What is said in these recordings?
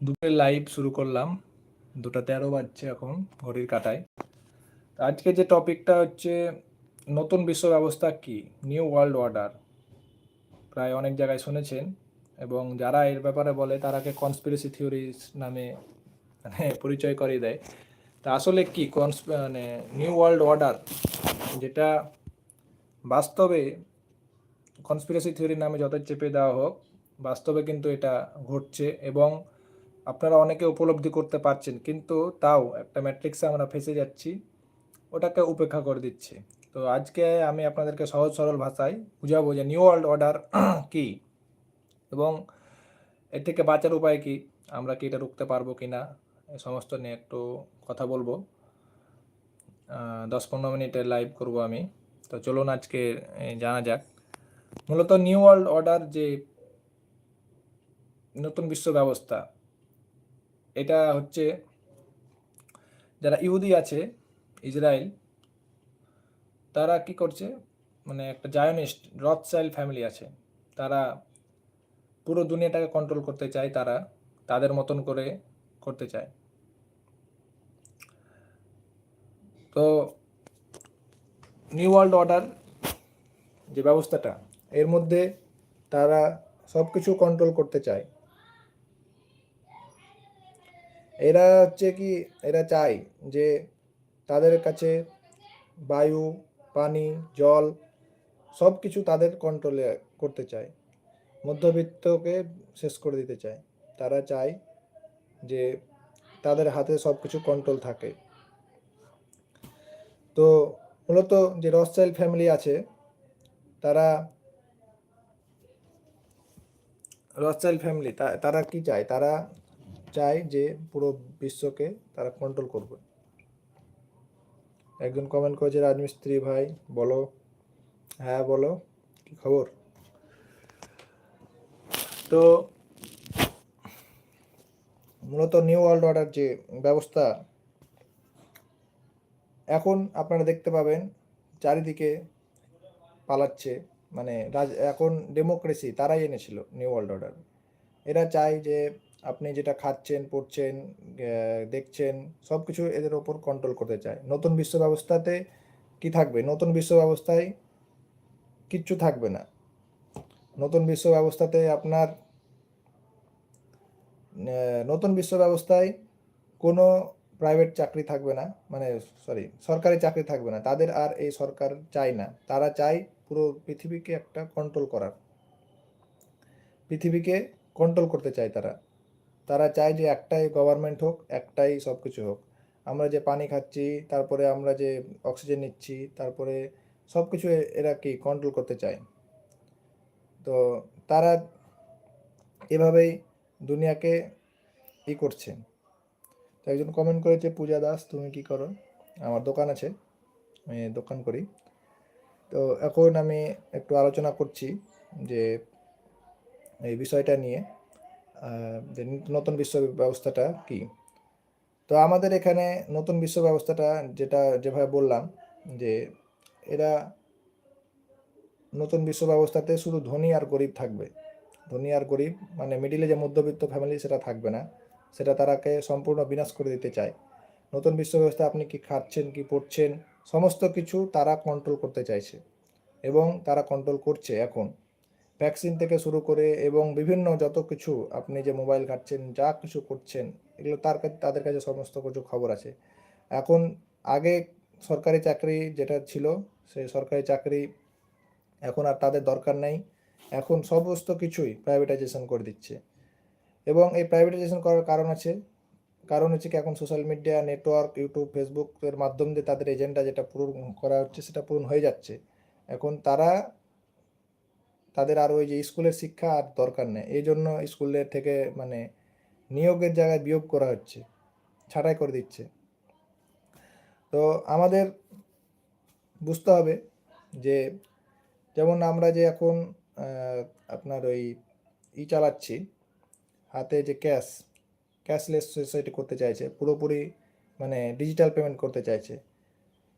দুপুরে লাইভ শুরু করলাম। দুটা তেরো বাজছে এখন, ঘড়ির কাটায়। আজকে যে টপিকটা হচ্ছে, নতুন বিশ্ব ব্যবস্থা কি? নিউ ওয়ার্ল্ড অর্ডার প্রায় অনেক জায়গায় শুনেছেন, এবং যারা এর ব্যাপারে বলে তারাকে কনস্পিরেসি থিওরিস নামে মানে পরিচয় করিয়ে দেয়। তা আসলে কি? কনস মানে নিউ ওয়ার্ল্ড অর্ডার যেটা বাস্তবে কনস্পিরেসি থিওরি নামে যত চেপে দেওয়া হোক, বাস্তবে কিন্তু এটা ঘটছে, এবং আপনারা অনেকে উপলব্ধি করতে পারছেন, কিন্তু তাও একটা ম্যাট্রিক্সে আমরা ফেসে যাচ্ছি, ওটাকে উপেক্ষা করে দিচ্ছি। তো আজকে আমি আপনাদেরকে সহজ সরল ভাষায় বুঝাবো যে নিউ ওয়ার্ল্ড অর্ডার কি এবং এর থেকে বাঁচার উপায় কি, আমরা কি এটা রুখতে পারব কি না এই সমস্ত নিয়ে একটু কথা বলব। দশ পনেরো মিনিটের লাইভ করব আমি। তো চলুন আজকে জানা যাক। মূলত নিউ ওয়ার্ল্ড অর্ডার যে নতুন বিশ্ব ব্যবস্থা এটা হচ্ছে যারা ইহুদি আছে, ইসরায়েল, তারা কি করছে? মানে একটা জায়নিস্ট রথসাইল ফ্যামিলি আছে। তারা পুরো দুনিয়াটাকে কন্ট্রোল করতে চায়, তারা তাদের মতন করে করতে চায়। তো নিউ ওয়ার্ল্ড অর্ডার যে ব্যবস্থাটা, এর মধ্যে তারা সব কিছু কন্ট্রোল করতে চায়। এরা হচ্ছে কি, এরা চায় যে তাদের কাছে বায়ু, পানি, জল সব কিছু তাদের কন্ট্রোলে করতে চায়। মধ্যবিত্তকে শেষ করে দিতে চায়। তারা চায় যে তাদের হাতে সব কিছু কন্ট্রোল থাকে। তো মূলত যে রসচাইল ফ্যামিলি আছে, তারা রসচাইল ফ্যামিলি তারা কি চায়? তারা চায় যে পুরো বিশ্বকে তারা কন্ট্রোল করবে। একজন কমেন্ট করেছে রাজমিস্ত্রি ভাই, বলো। হ্যাঁ বলো। কি খবর? তো মূলত নিউ ওয়ার্ল্ড অর্ডার যে ব্যবস্থা, এখন আপনারা দেখতে পাবেন চারিদিকে পালাচ্ছে। মানে রাজ, এখন ডেমোক্রেসি তারাই এনেছিল নিউ ওয়ার্ল্ড অর্ডার এরা চায় যে আপনি যেটা খাচ্ছেন, পড়ছেন দেখছেন সব কিছু এদের ওপর কন্ট্রোল করতে চায়। নতুন বিশ্ব ব্যবস্থাতে কি থাকবে? নতুন বিশ্ব ব্যবস্থায় কিচ্ছু থাকবে না। নতুন বিশ্ব ব্যবস্থাতে আপনার নতুন বিশ্ব ব্যবস্থায় কোনো প্রাইভেট চাকরি থাকবে না মানে সরি সরকারি চাকরি থাকবে না। তাদের আর এই সরকার চায় না। তারা চায় পুরো পৃথিবীকে একটা কন্ট্রোল করার। পৃথিবীকে কন্ট্রোল করতে চায় তারা। তারা চায় যে একটাই গভর্নমেন্ট হোক, একটাই সব কিছু হোক। আমরা যে পানি খাচ্ছি, তারপরে আমরা যে অক্সিজেন নিচ্ছি, তারপরে সব কিছু এরা কি কন্ট্রোল করতে চায়? তো তারা এভাবেই দুনিয়াকে ই করছে। তো একজন কমেন্ট করেছে, পূজা দাস, তুমি কি করো? আমার দোকান আছে, আমি দোকান করি। তো এখন আমি একটু আলোচনা করছি যে এই বিষয়টা নিয়ে। যে নতুন বিশ্ব ব্যবস্থাটা কি? তো আমাদের এখানে নতুন বিশ্ব ব্যবস্থাটা যেটা যেভাবে বললাম, যে এরা নতুন বিশ্ব ব্যবস্থাতে শুধু ধনী আর গরিব থাকবে। ধনী আর গরিব মানে মিডিলে যে মধ্যবিত্ত ফ্যামিলি সেটা থাকবে না। সেটা তারাকে সম্পূর্ণ বিনাশ করে দিতে চায়। নতুন বিশ্ব ব্যবস্থা আপনি কি খাচ্ছেন কি পড়ছেন, সমস্ত কিছু তারা কন্ট্রোল করতে চাইছে। এবং তারা কন্ট্রোল করছে এখন। ভ্যাকসিন থেকে শুরু করে এবং বিভিন্ন যত কিছু আপনি যে মোবাইল ঘাটছেন, যা কিছু করছেন, এগুলো তার কাছে তাদের কাছে সমস্ত কিছু খবর আছে। এখন আগে সরকারি চাকরি যেটা ছিল সেই সরকারি চাকরি এখন আর তাদের দরকার নেই। এখন সমস্ত কিছুই প্রাইভেটাইজেশন করে দিচ্ছে। এবং এই প্রাইভেটাইজেশন করার কারণ আছে। কারণ হচ্ছে কি, এখন সোশ্যাল মিডিয়া নেটওয়ার্ক ইউটিউব ফেসবুকের মাধ্যম দিয়ে তাদের এজেন্ডা যেটা পূরণ করা হচ্ছে, সেটা পূরণ হয়ে যাচ্ছে। এখন তারা তাদের আর ওই যে স্কুলের শিক্ষা আর দরকার নেই। এই জন্য স্কুলের থেকে মানে নিয়োগের জায়গায় বিয়োগ করা হচ্ছে, ছাঁটাই করে দিচ্ছে। তো আমাদের বুঝতে হবে যে যেমন আমরা যে এখন আপনার ওই ই চালাচ্ছি, হাতে যে ক্যাশ, ক্যাশলেস সোসাইটি করতে চাইছে, পুরোপুরি মানে ডিজিটাল পেমেন্ট করতে চাইছে।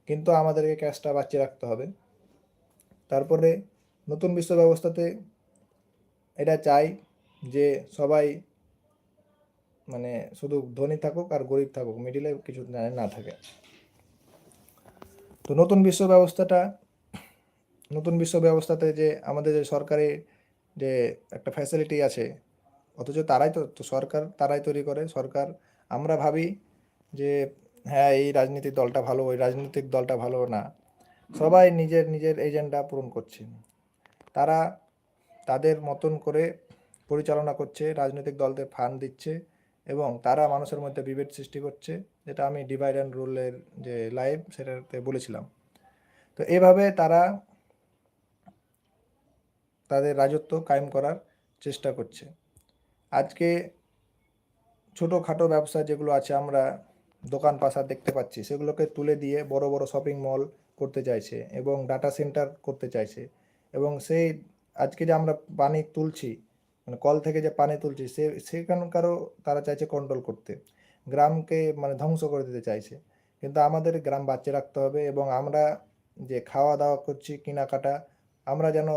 কিন্তু আমাদেরকে ক্যাশটা বাঁচিয়ে রাখতে হবে। তারপরে নতুন বিশ্ব ব্যবস্থাতে এটা চাই যে সবাই মানে শুধু ধনী থাকুক আর গরিব থাকুক মিডিলে কিছু না- থাকে। তো নতুন বিশ্ব ব্যবস্থাটা নতুন বিশ্ব ব্যবস্থাতে যে আমাদের যে সরকারি যে একটা ফ্যাসিলিটি আছে, অথচ তারাই তো তো সরকার তারাই তৈরি করে। সরকার, আমরা ভাবি যে হ্যাঁ এই রাজনীতিক দলটা ভালো, ওই রাজনৈতিক দলটা ভালো না। সবাই নিজের নিজের এজেন্ডা পূরণ করছে। তারা তাদের মতন করে পরিচালনা করছে, রাজনৈতিক দলদের ফান্ড দিচ্ছে এবং তারা মানুষের মধ্যে বিভেদ সৃষ্টি করছে, যেটা আমি ডিভাইড অ্যান্ড রুলের যে লাইভ সেটাতে বলেছিলাম। তো এভাবে তারা তাদের রাজত্ব কায়েম করার চেষ্টা করছে। আজকে ছোটোখাটো ব্যবসা যেগুলো আছে আমরা দোকান পাশা দেখতে পাচ্ছি, সেগুলোকে তুলে দিয়ে বড় বড় শপিং মল করতে চাইছে এবং ডাটা সেন্টার করতে চাইছে। এবং সেই আজকে যে আমরা পানি তুলছি মানে কল থেকে যে পানি তুলছি, সে, সেখানকারও তারা চাইছে কন্ট্রোল করতে। গ্রামকে মানে ধ্বংস করে দিতে চাইছে। কিন্তু আমাদের গ্রাম বাঁচিয়ে রাখতে হবে এবং আমরা যে খাওয়া দাওয়া করছি, কেনাকাটা, আমরা যেন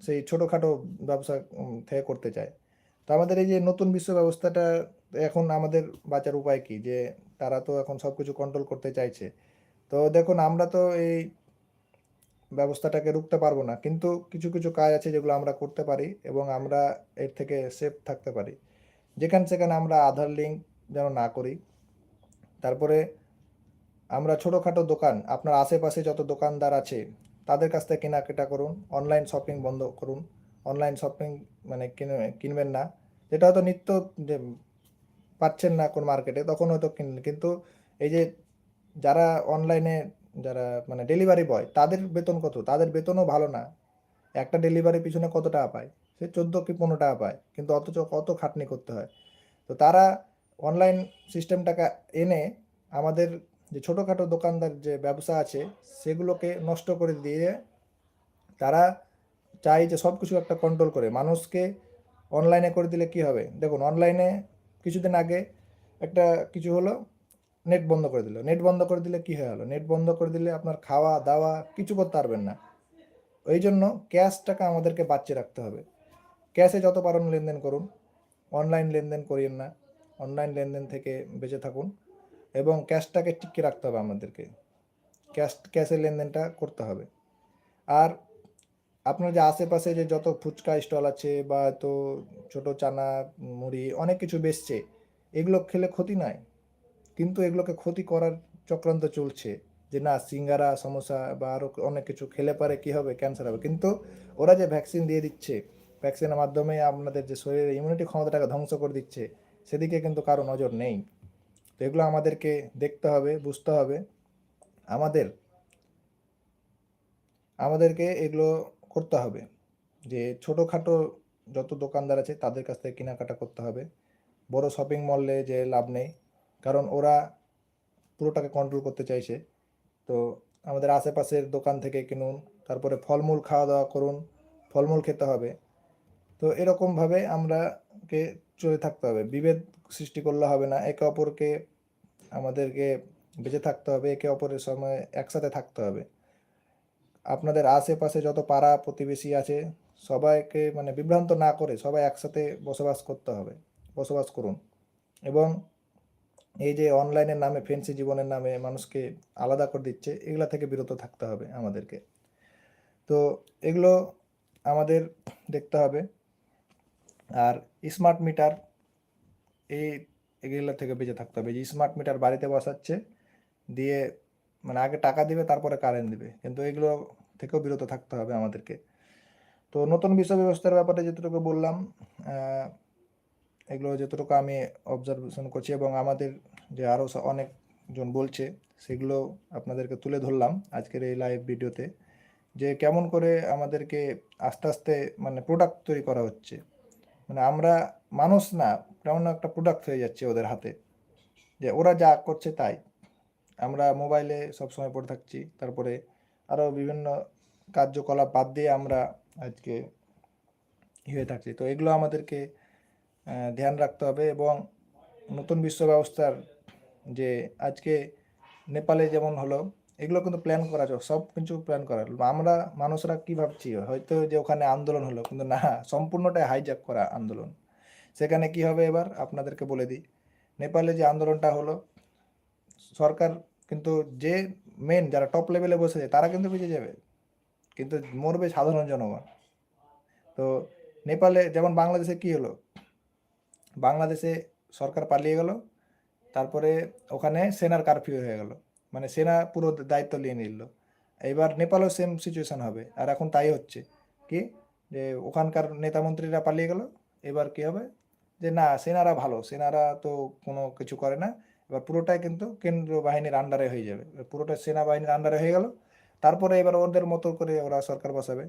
সেই ছোটোখাটো ব্যবসা থেকে করতে চাই। তো আমাদের এই যে নতুন বিশ্ব ব্যবস্থাটা এখন আমাদের বাঁচার উপায় কি? যে তারা তো এখন সব কিছু কন্ট্রোল করতে চাইছে। তো দেখুন, আমরা তো এই ব্যবস্থাটাকে রুখতে পারব না। কিন্তু কিছু কিছু কাজ আছে যেগুলো আমরা করতে পারি এবং আমরা এর থেকে সেফ থাকতে পারি। যেখান সেখানে আমরা আধার লিঙ্ক যেন না করি। তারপরে আমরা ছোটোখাটো দোকান, আপনার আশেপাশে যত দোকানদার আছে, তাদের কাছ থেকে কেনাকাটা করুন অনলাইন শপিং বন্ধ করুন। অনলাইন শপিং মানে কিনে, কিনবেন না। যেটা হয়তো নিত্য যে পাচ্ছেন না কোন মার্কেটে তখন হয়তো কিনলেন। কিন্তু এই যে যারা অনলাইনে যারা মানে ডেলিভারি বয় তাদের বেতন কত? তাদের বেতনও ভালো না। একটা ডেলিভারি পিছনে কত টাকা পায়? সে চোদ্দ কি পনেরো টাকা পায়। কিন্তু অথচ কত খাটনি করতে হয়। তো তারা অনলাইন সিস্টেমটাকে এনে আমাদের যে ছোটোখাটো দোকানদার যে ব্যবসা আছে, সেগুলোকে নষ্ট করে দিয়ে তারা চাই যে সব কিছু একটা কন্ট্রোল করে। মানুষকে অনলাইনে করে দিলে কি হবে? দেখুন অনলাইনে কিছুদিন আগে একটা কিছু হলো নেট বন্ধ করে দিল। নেট বন্ধ করে দিলে কি হয়ে গেলো? নেট বন্ধ করে দিলে আপনার খাওয়া, দাওয়া কিছু করতে পারবেন না। ওই জন্য ক্যাশটাকে আমাদেরকে বাঁচিয়ে রাখতে হবে। ক্যাশে যত পারেন লেনদেন করুন। অনলাইন লেনদেন করিয়েন না। অনলাইন লেনদেন থেকে বেঁচে থাকুন এবং ক্যাশটাকে টিকিয়ে রাখতে হবে আমাদেরকে। ক্যাশ ক্যাশের লেনদেনটা করতে হবে। আর আপনার যে আশেপাশে যে যত ফুচকা স্টল আছে বা তো ছোট চানা মুড়ি অনেক কিছু বেচছে, এগুলো খেলে ক্ষতি নাই। কিন্তু এগুলোকে ক্ষতি করার চক্রান্ত চলছে যে না, সিঙ্গারা, সমোসা বা আরও অনেক কিছু খেলে পারে কি হবে ক্যান্সার হবে। কিন্তু ওরা যে ভ্যাকসিন দিয়ে দিচ্ছে ভ্যাকসিনের মাধ্যমে আপনাদের যে শরীরের ইমিউনিটি ক্ষমতাটাকে ধ্বংস করে দিচ্ছে, সেদিকে কিন্তু কারও নজর নেই। তো এগুলো আমাদেরকে দেখতে হবে, বুঝতে হবে। আমাদের, আমাদেরকে এগুলো করতে হবে। যে ছোটোখাটো যত দোকানদার আছে, তাদের কাছ থেকে কেনাকাটা করতে হবে। বড় শপিং মলে যে লাভ নেই কারণ ওরা পুরোটাকে কন্ট্রোল করতে চাইছে। তো আমাদের আশেপাশের দোকান থেকে কিনুন, তারপরে ফলমূল খাওয়া দাওয়া করুন, ফলমূল খেতে হবে। তো এরকমভাবে আমরাকে চলে থাকতে হবে। বিভেদ সৃষ্টি করলে হবে না। একে অপরকে আমাদেরকে বেঁচে থাকতে হবে, একে অপরের সময় একসাথে থাকতে হবে। আপনাদের আশেপাশে যত পাড়া প্রতিবেশী আছে, সবাইকে মানে বিভ্রান্ত না করে সবাই একসাথে বসবাস করতে হবে, বসবাস করুন। এবং এই যে অনলাইনের নামে ফেন্সি জীবনের নামে মানুষকে আলাদা করে দিচ্ছে, এগুলা থেকে বিরত থাকতে হবে আমাদেরকে। তো এগুলো আমাদের দেখতে হবে। আর স্মার্ট মিটার এই এগুলো থেকে বেঁচে থাকতে হবে। যে স্মার্ট মিটার বাড়িতে বসাচ্ছে, দিয়ে মানে আগে টাকা দিবে, তারপরে কারেন্ট দিবে। কিন্তু এগুলো থেকেও বিরত থাকতে হবে আমাদেরকে। তো নতুন বিষয় ব্যবস্থার ব্যাপারে যেটুকু বললাম এগুলো যতটুকু আমি অবজারভেশন করছি এবং আমাদের যে আরও অনেকজন বলছে, সেগুলো আপনাদেরকে তুলে ধরলাম আজকের এই লাইভ ভিডিওতে যে কেমন করে আমাদেরকে আস্তে আস্তে মানে প্রোডাক্ট তৈরি করা হচ্ছে। মানে আমরা মানুষ না কেমন একটা প্রোডাক্ট হয়ে যাচ্ছে ওদের হাতে। যে ওরা যা করছে তাই। আমরা মোবাইলে সবসময় পড়ে থাকছি, তারপরে আরও বিভিন্ন কার্যকলাপ বাদ দিয়ে আমরা আজকে ই হয়ে থাকছি। তো এগুলো আমাদেরকে ধ্যান রাখতে হবে এবং নতুন বিশ্ব ব্যবস্থার যে আজকে নেপালে যেমন হলো, এগুলো কিন্তু প্ল্যান করা সব কিছু প্ল্যান করা। আমরা মানুষরা কি ভাবছি? হয়তো যে ওখানে আন্দোলন হলো, কিন্তু না, সম্পূর্ণটাই হাইজ্যাক করা আন্দোলন। সেখানে কি হবে এবার? আপনাদেরকে বলে দিই। নেপালে যে আন্দোলনটা হলো, সরকার কিন্তু যে মেন যারা টপ লেভেলে বসেছে, তারা কিন্তু বেঁচে যাবে। কিন্তু মরবে সাধারণ জনগণ। তো নেপালে, যেমন বাংলাদেশে কি হলো? বাংলাদেশে সরকার পালিয়ে গেল, তারপরে ওখানে সেনার কারফিউ হয়ে গেল মানে সেনা পুরো দায়িত্ব নিয়ে নিল। এবার নেপালও সেম সিচুয়েশন হবে, আর এখন তাই হচ্ছে। কি? যে ওখানকার নেতা মন্ত্রীরা পালিয়ে গেল, এবার কি হবে? যে না, সেনারা ভালো, সেনারা তো কোনো কিছু করে না, এবার পুরোটাই কিন্তু কেন্দ্রীয় বাহিনীর আন্ডারে হয়ে যাবে। পুরোটা সেনাবাহিনীর আন্ডারে হয়ে গেল, তারপরে এবার ওদের মতো করে ওরা সরকার বসাবে।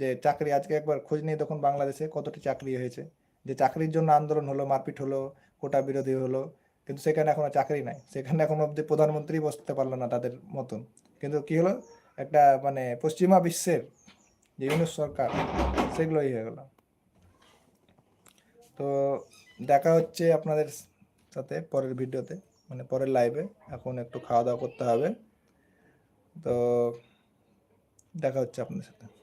যে চাকরি আজকে একবার খোঁজ নিয়ে তখন বাংলাদেশে কতটি চাকরি হয়েছে। যে চাকরির জন্য আন্দোলন হলো, মারপিট হলো, কোটা বিরোধী হলো, কিন্তু সেখানে এখনও চাকরি নাই। সেখানে এখন অব্দি প্রধানমন্ত্রী বসতে পারল না তাদের মতন। কিন্তু কি হলো? একটা মানে পশ্চিমা বিশ্বের যে সরকার, সেগুলোই হয়ে গেল। তো দেখা হচ্ছে আপনাদের সাথে পরের ভিডিওতে মানে পরের লাইভে এখন একটু খাওয়া দাওয়া করতে হবে। তো দেখা হচ্ছে আপনাদের সাথে।